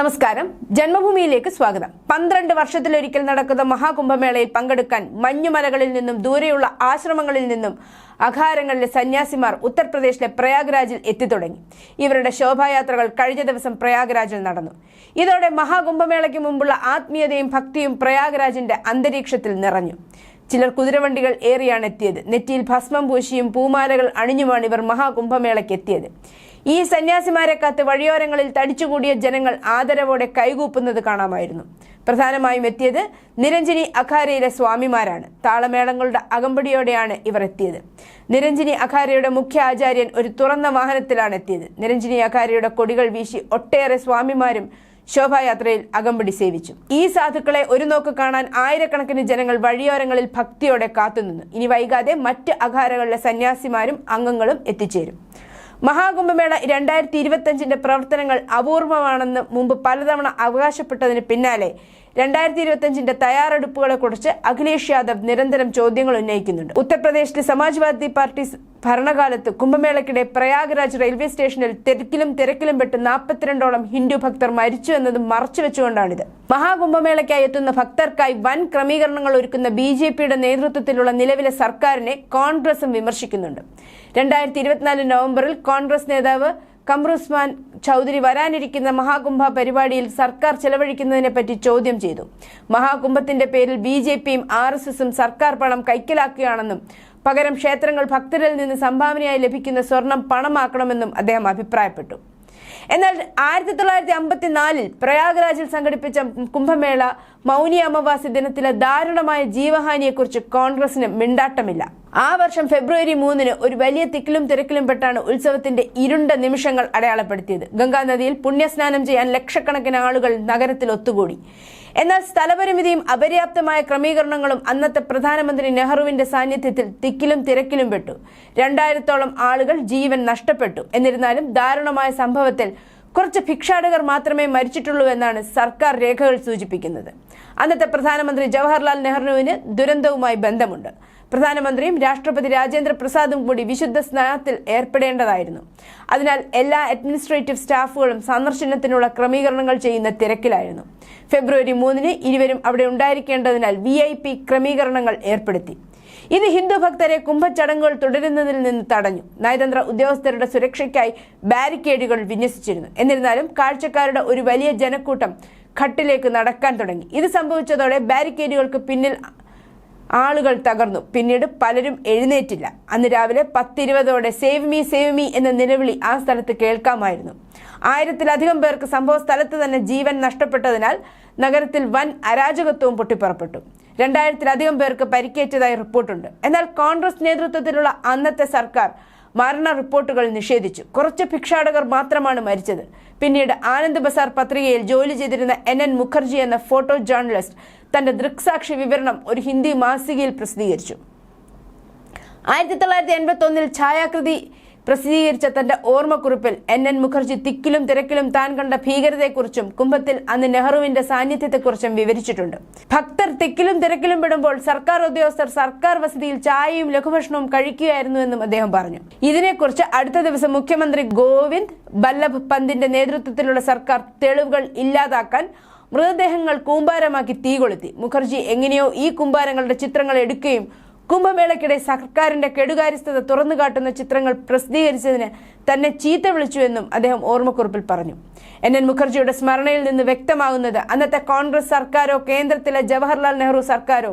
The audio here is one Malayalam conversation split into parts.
നമസ്കാരം. ജന്മഭൂമിയിലേക്ക് സ്വാഗതം. പന്ത്രണ്ട് വർഷത്തിലൊരിക്കൽ നടക്കുന്ന മഹാകുംഭമേളയിൽ പങ്കെടുക്കാൻ മഞ്ഞുമലകളിൽ നിന്നും ദൂരെയുള്ള ആശ്രമങ്ങളിൽ നിന്നും അഖാരങ്ങളിലെ സന്യാസിമാർ ഉത്തർപ്രദേശിലെ പ്രയാഗ്രാജിൽ എത്തിത്തുടങ്ങി. ഇവരുടെ ശോഭായാത്രകൾ കഴിഞ്ഞ ദിവസം പ്രയാഗ്രാജിൽ നടന്നു. ഇതോടെ മഹാകുംഭമേളയ്ക്ക് മുമ്പുള്ള ആത്മീയതയും ഭക്തിയും പ്രയാഗ്രാജിന്റെ അന്തരീക്ഷത്തിൽ നിറഞ്ഞു. ചിലർ കുതിരവണ്ടികൾ ഏറിയാണ് എത്തിയത്. നെറ്റിയിൽ ഭസ്മം പൂശിയും പൂമാലകൾ അണിഞ്ഞുമാണ് ഇവർ മഹാകുംഭമേളയ്ക്ക് എത്തിയത് ഈ സന്യാസിമാരെ കാത്ത് വഴിയോരങ്ങളിൽ തടിച്ചുകൂടിയ ജനങ്ങൾ ആദരവോടെ കൈകൂപ്പുന്നത് കാണാമായിരുന്നു. പ്രധാനമായും എത്തിയത് നിരഞ്ജനി അഖാരയിലെ സ്വാമിമാരാണ്. താളമേളങ്ങളുടെ അകമ്പടിയോടെയാണ് ഇവർ എത്തിയത്. നിരഞ്ജനി അഖാരയുടെ മുഖ്യ ആചാര്യൻ ഒരു തുറന്ന വാഹനത്തിലാണ് എത്തിയത്. നിരഞ്ജനി അഖാരയുടെ കൊടികൾ വീശി ഒട്ടേറെ സ്വാമിമാരും ശോഭായാത്രയിൽ അകമ്പടി സേവിച്ചു. ഈ സാധുക്കളെ ഒരു നോക്ക് കാണാൻ ആയിരക്കണക്കിന് ജനങ്ങൾ വഴിയോരങ്ങളിൽ ഭക്തിയോടെ കാത്തുനിന്നു. ഇനി വൈകാതെ മറ്റ് അഖാരകളിലെ സന്യാസിമാരും അംഗങ്ങളും എത്തിച്ചേരും. മഹാകുംഭമേള രണ്ടായിരത്തി ഇരുപത്തഞ്ചിന്റെ പ്രവർത്തനങ്ങൾ അപൂർവമാണെന്ന് മുമ്പ് പലതവണ അവകാശപ്പെട്ടതിന് പിന്നാലെ രണ്ടായിരത്തി ഇരുപത്തിയഞ്ചിന്റെ തയ്യാറെടുപ്പുകളെ കുറിച്ച് അഖിലേഷ് യാദവ് നിരന്തരം ചോദ്യങ്ങൾ ഉന്നയിക്കുന്നുണ്ട്. ഉത്തർപ്രദേശിലെ സമാജ്വാദി പാർട്ടി ഭരണകാലത്ത് കുംഭമേളയ്ക്കിടെ പ്രയാഗ്രാജ് റെയിൽവേ സ്റ്റേഷനിൽ തിരക്കിലും തിരക്കിലും പെട്ട് നാൽപ്പത്തിരണ്ടോളം ഹിന്ദു ഭക്തർ മരിച്ചു എന്നത് മറച്ചുവെച്ചുകൊണ്ടാണിത് മഹാകുംഭമേളയ്ക്കായി എത്തുന്ന ഭക്തർക്കായി വൻ ക്രമീകരണങ്ങൾ ഒരുക്കുന്ന ബി ജെ പിയുടെ നേതൃത്വത്തിലുള്ള നിലവിലെ സർക്കാരിനെ കോൺഗ്രസും വിമർശിക്കുന്നുണ്ട്. രണ്ടായിരത്തി ഇരുപത്തിനാല് നവംബറിൽ കോൺഗ്രസ് നേതാവ് കമ്രുസ്മാൻ ചൗധരി വരാനിരിക്കുന്ന മഹാകുംഭ പരിപാടിയിൽ സർക്കാർ ചെലവഴിക്കുന്നതിനെ പറ്റി ചോദ്യം ചെയ്തു. മഹാകുംഭത്തിന്റെ പേരിൽ ബി ജെ പിയും ആർ എസ് എസും സർക്കാർ പണം കൈക്കലാക്കുകയാണെന്നും പകരം ക്ഷേത്രങ്ങൾ ഭക്തരിൽ നിന്ന് സംഭാവനയായി ലഭിക്കുന്ന സ്വർണം പണമാക്കണമെന്നും അദ്ദേഹം അഭിപ്രായപ്പെട്ടു. എന്നാൽ ആയിരത്തി തൊള്ളായിരത്തി അമ്പത്തിനാലിൽ പ്രയാഗ്രാജിൽ സംഘടിപ്പിച്ച കുംഭമേള മൗനി അമാവാസി ദിനത്തിലെ ദാരുണമായ ജീവഹാനിയെക്കുറിച്ച് കോൺഗ്രസിന് മിണ്ടാട്ടമില്ല. ആ വർഷം ഫെബ്രുവരി മൂന്നിന് ഒരു വലിയ തിക്കിലും തിരക്കിലും പെട്ടാണ് ഉത്സവത്തിന്റെ ഇരുണ്ട നിമിഷങ്ങൾ അടയാളപ്പെടുത്തിയത്. ഗംഗാനദിയിൽ പുണ്യസ്നാനം ചെയ്യാൻ ലക്ഷക്കണക്കിന് ആളുകൾ നഗരത്തിൽ ഒത്തുകൂടി. എന്നാൽ സ്ഥലപരിമിതിയും അപര്യാപ്തമായ ക്രമീകരണങ്ങളും അന്നത്തെ പ്രധാനമന്ത്രി നെഹ്റുവിന്റെ സാന്നിധ്യത്തിൽ തിക്കിലും തിരക്കിലും പെട്ടു. രണ്ടായിരത്തോളം ആളുകൾ ജീവൻ നഷ്ടപ്പെട്ടു. എന്നിരുന്നാലും ദാരുണമായ സംഭവത്തിൽ കുറച്ച് ഭിക്ഷാടകർ മാത്രമേ മരിച്ചിട്ടുള്ളൂ എന്നാണ് സർക്കാർ രേഖകൾ സൂചിപ്പിക്കുന്നത്. അന്നത്തെ പ്രധാനമന്ത്രി ജവഹർലാൽ നെഹ്റുവിന് ദുരന്തവുമായി ബന്ധമുണ്ട്. പ്രധാനമന്ത്രിയും രാഷ്ട്രപതി രാജേന്ദ്ര പ്രസാദും കൂടി വിശുദ്ധ സ്നാനത്തിൽ ഏർപ്പെടേണ്ടതായിരുന്നു. അതിനാൽ എല്ലാ അഡ്മിനിസ്ട്രേറ്റീവ് സ്റ്റാഫുകളും സന്ദർശനത്തിനുള്ള ക്രമീകരണങ്ങൾ ചെയ്യുന്ന തിരക്കിലായിരുന്നു. ഫെബ്രുവരി മൂന്നിന് ഇരുവരും അവിടെ ഉണ്ടായിരിക്കേണ്ടതിനാൽ വി ഐ പി ക്രമീകരണങ്ങൾ ഏർപ്പെടുത്തി. ഇത് ഹിന്ദു ഭക്തരെ കുംഭച്ചടങ്ങുകൾ തുടരുന്നതിൽ നിന്ന് തടഞ്ഞു. നയതന്ത്ര ഉദ്യോഗസ്ഥരുടെ സുരക്ഷയ്ക്കായി ബാരിക്കേഡുകൾ വിന്യസിച്ചിരുന്നു. എന്നിരുന്നാലും കാഴ്ചക്കാരുടെ ഒരു വലിയ ജനക്കൂട്ടം ഘട്ടിലേക്ക് നടക്കാൻ തുടങ്ങി. ഇത് സംഭവിച്ചതോടെ ബാരിക്കേഡുകൾക്ക് പിന്നിൽ ആളുകൾ തകർന്നു. പിന്നീട് പലരും എഴുന്നേറ്റില്ല. അന്ന് രാവിലെ പത്തിരുപതോടെ സേവ് മീ സേവ് മീ എന്ന നിലവിളി ആ സ്ഥലത്ത് കേൾക്കാമായിരുന്നു. ആയിരത്തിലധികം പേർക്ക് സംഭവ സ്ഥലത്ത് തന്നെ ജീവൻ നഷ്ടപ്പെട്ടതിനാൽ നഗരത്തിൽ വൻ അരാജകത്വവും പൊട്ടിപ്പുറപ്പെട്ടു. രണ്ടായിരത്തിലധികം പേർക്ക് പരിക്കേറ്റതായി റിപ്പോർട്ടുണ്ട്. എന്നാൽ കോൺഗ്രസ് നേതൃത്വത്തിലുള്ള അന്നത്തെ സർക്കാർ മരണ റിപ്പോർട്ടുകൾ നിഷേധിച്ചു. കുറച്ച് ഭിക്ഷാടകർ മാത്രമാണ് മരിച്ചത്. പിന്നീട് ആനന്ദ് ബസാർ പത്രികയിൽ ജോലി ചെയ്തിരുന്ന എൻ എൻ മുഖർജി എന്ന ഫോട്ടോ ജേർണലിസ്റ്റ് തന്റെ ദൃക്സാക്ഷി വിവരണം ഒരു ഹിന്ദി മാസികയിൽ പ്രസിദ്ധീകരിച്ചു. ആയിരത്തി തൊള്ളായിരത്തി എൺപത്തി ഒന്നിൽ ഛായാകൃതി പ്രസിദ്ധീകരിച്ച തന്റെ ഓർമ്മക്കുറിപ്പിൽ എൻ എൻ മുഖർജി തിക്കിലും തിരക്കിലും താൻ കണ്ട ഭീകരതയെക്കുറിച്ചും കുംഭത്തിൽ അന്ന് നെഹ്റുവിന്റെ സാന്നിധ്യത്തെക്കുറിച്ചും വിവരിച്ചിട്ടുണ്ട്. ഭക്തർ തിക്കിലും തിരക്കിലും പെടുമ്പോൾ സർക്കാർ ഉദ്യോഗസ്ഥർ സർക്കാർ വസതിയിൽ ചായയും ലഘുഭക്ഷണവും കഴിക്കുകയായിരുന്നുവെന്നും അദ്ദേഹം പറഞ്ഞു. ഇതിനെക്കുറിച്ച് അടുത്ത ദിവസം മുഖ്യമന്ത്രി ഗോവിന്ദ് ബല്ലഭ് പന്തിന്റെ നേതൃത്വത്തിലുള്ള സർക്കാർ തെളിവുകൾ ഇല്ലാതാക്കാൻ മൃതദേഹങ്ങൾ കൂമ്പാരമാക്കി തീ കൊളുത്തി മുഖർജി എങ്ങനെയോ ഈ കൂമ്പാരങ്ങളുടെ ചിത്രങ്ങൾ എടുക്കുകയും കുംഭമേളയ്ക്കിടെ സർക്കാരിന്റെ കെടുകാര്യസ്ഥത തുറന്നു കാട്ടുന്ന ചിത്രങ്ങൾ പ്രസിദ്ധീകരിച്ചതിന് തന്നെ ചീത്ത വിളിച്ചുവെന്നും അദ്ദേഹം ഓർമ്മക്കുറിപ്പിൽ പറഞ്ഞു. എൻ എൻ മുഖർജിയുടെ സ്മരണയിൽ നിന്ന് വ്യക്തമാകുന്നത് അന്നത്തെ കോൺഗ്രസ് സർക്കാരോ കേന്ദ്രത്തിലെ ജവഹർലാൽ നെഹ്റു സർക്കാരോ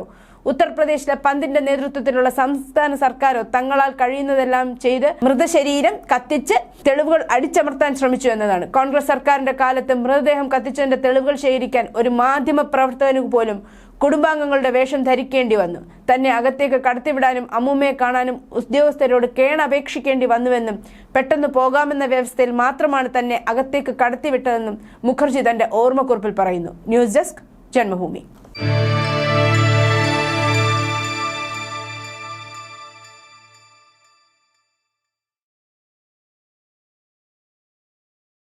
ഉത്തർപ്രദേശിലെ പന്തിന്റെ നേതൃത്വത്തിലുള്ള സംസ്ഥാന സർക്കാരോ തങ്ങളാൽ കഴിയുന്നതെല്ലാം ചെയ്ത് മൃതശരീരം കത്തിച്ച് തെളിവുകൾ അടിച്ചമർത്താൻ ശ്രമിച്ചു എന്നതാണ്. കോൺഗ്രസ് സർക്കാരിന്റെ കാലത്ത് മൃതദേഹം കത്തിച്ചതിന്റെ തെളിവുകൾ ശേഖരിക്കാൻ ഒരു മാധ്യമ പ്രവർത്തകനു പോലും കുടുംബാംഗങ്ങളുടെ വേഷം ധരിക്കേണ്ടി വന്നു. തന്നെ അകത്തേക്ക് കടത്തിവിടാനും അമ്മൂമ്മയെ കാണാനും ഉദ്യോഗസ്ഥരോട് കേണപേക്ഷിക്കേണ്ടി വന്നുവെന്നും പെട്ടെന്ന് പോകാമെന്ന വ്യവസ്ഥയിൽ മാത്രമാണ് തന്നെ അകത്തേക്ക് കടത്തിവിട്ടതെന്നും മുഖർജി തന്റെ ഓർമ്മക്കുറിപ്പിൽ പറയുന്നു. News desk Janmabhumi.